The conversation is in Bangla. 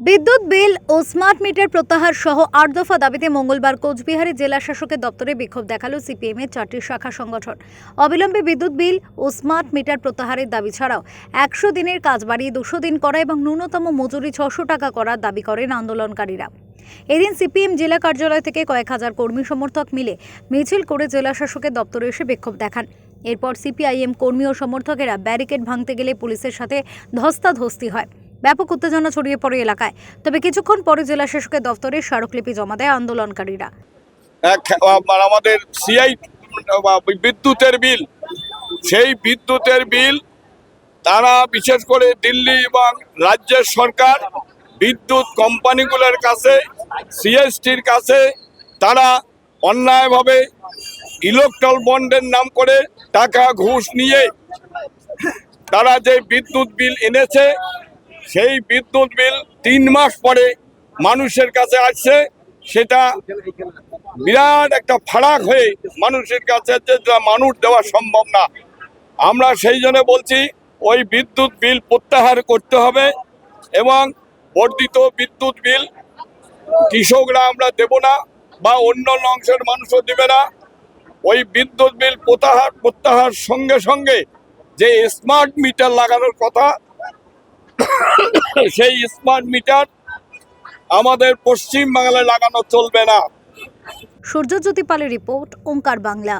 বিদ্যুৎ বিল ও স্মার্ট মিটার প্রত্যাহার সহ আট দফা দাবিতে মঙ্গলবার কোচবিহারে জেলা শাসকের দপ্তরে বিক্ষোভ দেখাল সিপিএম এর চারটি শাখা সংগঠন। অবিলম্বে বিদ্যুৎ বিল ও স্মার্ট মিটার প্রত্যাহারের দাবি ছাড়াও একশো দিনের কাজ বাড়িয়ে দুশো দিন করা এবং ন্যূনতম মজুরি ছশো টাকা করার দাবি করেন আন্দোলনকারীরা। এদিন সিপিএম জেলা কার্যালয় থেকে কয়েক হাজার কর্মী সমর্থক মিলে মিছিল করে জেলা শাসকের দপ্তরে এসে বিক্ষোভ দেখান। এরপর সিপিআইএম কর্মী ও সমর্থকেরা ব্যারিকেড ভাঙতে গেলে পুলিশের সাথে ধস্তাধস্তি হয়। ব্যাপক উত্তেজনা ছড়িয়ে পড়ে এলাকায়। তবে কিছুক্ষণ পরে জেলা শাসকের দপ্তরে স্মারকলিপি জমা দেয় আন্দোলনকারীরা। আমাদের সিআই বিদ্যুতের বিল, সেই বিদ্যুতের বিল তারা বিশেষ করে দিল্লি এবং রাজ্যের সরকার বিদ্যুৎ কোম্পানিগুলোর কাছে, সিএসটির কাছে তারা অন্যায়ভাবে ইলেকট্রাল বন্ডের নাম করে টাকা ঘুষ নিয়ে তারা যে বিদ্যুৎ বিল এনেছে সেই বিদ্যুৎ বিল তিন মাস পরে মানুষের কাছে আসছে, সেটা বিরাট একটা ফারাক হয়ে মানুষের কাছে মানুষ দেওয়া সম্ভব না। আমরা সেই জন্য বলছি, ওই বিদ্যুৎ বিল প্রত্যাহার করতে হবে এবং বর্ধিত বিদ্যুৎ বিল কৃষকরা আমরা দেব না বা অন্য অংশের মানুষও দেবে না। ওই বিদ্যুৎ বিল প্রত্যাহার প্রত্যাহার সঙ্গে সঙ্গে যে স্মার্ট মিটার লাগানোর কথা সেই স্মার্ট মিটার আমাদের পশ্চিম বাংলায় লাগানো চলবে না। সূর্যজ্যোতি পালের রিপোর্ট ওঙ্কার বাংলা।